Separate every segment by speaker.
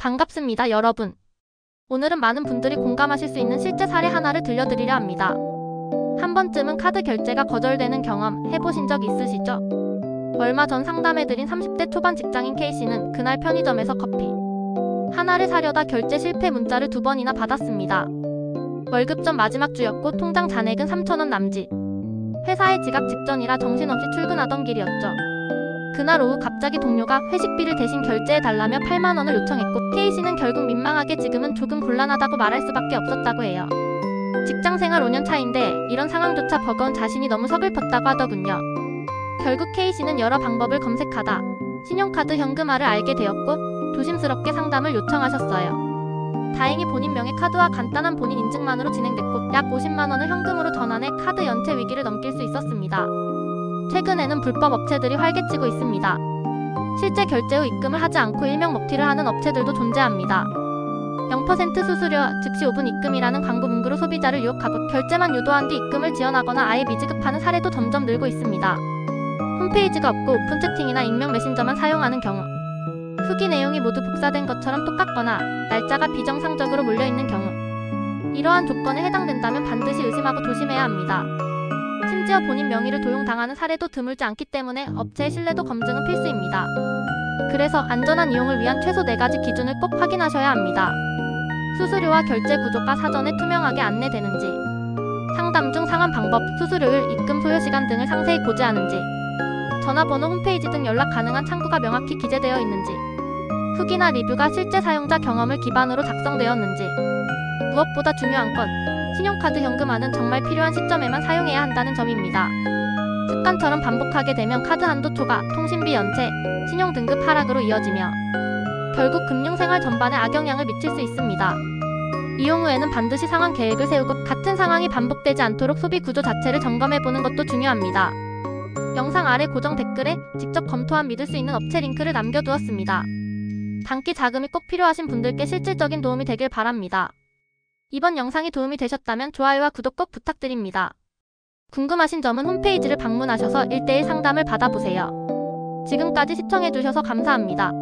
Speaker 1: 반갑습니다, 여러분. 오늘은 많은 분들이 공감하실 수 있는 실제 사례 하나를 들려드리려 합니다. 한 번쯤은 카드 결제가 거절되는 경험 해보신 적 있으시죠? 얼마 전 상담해드린 30대 초반 직장인 K씨는 그날 편의점에서 커피 하나를 사려다 결제 실패 문자를 두 번이나 받았습니다. 월급 전 마지막 주였고 통장 잔액은 3천원 남짓. 회사에 지각 직전이라 정신없이 출근하던 길이었죠. 그날 오후 갑자기 동료가 회식비를 대신 결제해달라며 8만 원을 요청했고 K씨는 결국 민망하게 지금은 조금 곤란하다고 말할 수밖에 없었다고 해요. 직장 생활 5년 차인데 이런 상황조차 버거운 자신이 너무 서글펐다고 하더군요. 결국 K씨는 여러 방법을 검색하다 신용카드 현금화를 알게 되었고 조심스럽게 상담을 요청하셨어요. 다행히 본인 명의 카드와 간단한 본인 인증만으로 진행됐고 약 50만 원을 현금으로 전환해 카드 연체 위기를 넘길 수 있었습니다. 최근에는 불법 업체들이 활개치고 있습니다. 실제 결제 후 입금을 하지 않고 일명 먹튀를 하는 업체들도 존재합니다. 0% 수수료, 즉시 5분 입금이라는 광고 문구로 소비자를 유혹하고 결제만 유도한 뒤 입금을 지연하거나 아예 미지급하는 사례도 점점 늘고 있습니다. 홈페이지가 없고 오픈 채팅이나 익명 메신저만 사용하는 경우 후기 내용이 모두 복사된 것처럼 똑같거나 날짜가 비정상적으로 몰려있는 경우 이러한 조건에 해당된다면 반드시 의심하고 조심해야 합니다. 심지어 본인 명의를 도용당하는 사례도 드물지 않기 때문에 업체의 신뢰도 검증은 필수입니다. 그래서 안전한 이용을 위한 최소 4가지 기준을 꼭 확인하셔야 합니다. 수수료와 결제 구조가 사전에 투명하게 안내되는지, 상담 중 상환 방법, 수수료율, 입금 소요 시간 등을 상세히 고지하는지, 전화번호, 홈페이지 등 연락 가능한 창구가 명확히 기재되어 있는지, 후기나 리뷰가 실제 사용자 경험을 기반으로 작성되었는지, 무엇보다 중요한 건 신용카드 현금화는 정말 필요한 시점에만 사용해야 한다는 점입니다. 습관처럼 반복하게 되면 카드 한도 초과, 통신비 연체, 신용 등급 하락으로 이어지며 결국 금융생활 전반에 악영향을 미칠 수 있습니다. 이용 후에는 반드시 상환 계획을 세우고 같은 상황이 반복되지 않도록 소비 구조 자체를 점검해 보는 것도 중요합니다. 영상 아래 고정 댓글에 직접 검토한 믿을 수 있는 업체 링크를 남겨두었습니다. 단기 자금이 꼭 필요하신 분들께 실질적인 도움이 되길 바랍니다. 이번 영상이 도움이 되셨다면 좋아요와 구독 꼭 부탁드립니다. 궁금하신 점은 홈페이지를 방문하셔서 1대1 상담을 받아보세요. 지금까지 시청해주셔서 감사합니다.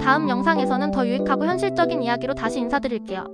Speaker 1: 다음 영상에서는 더 유익하고 현실적인 이야기로 다시 인사드릴게요.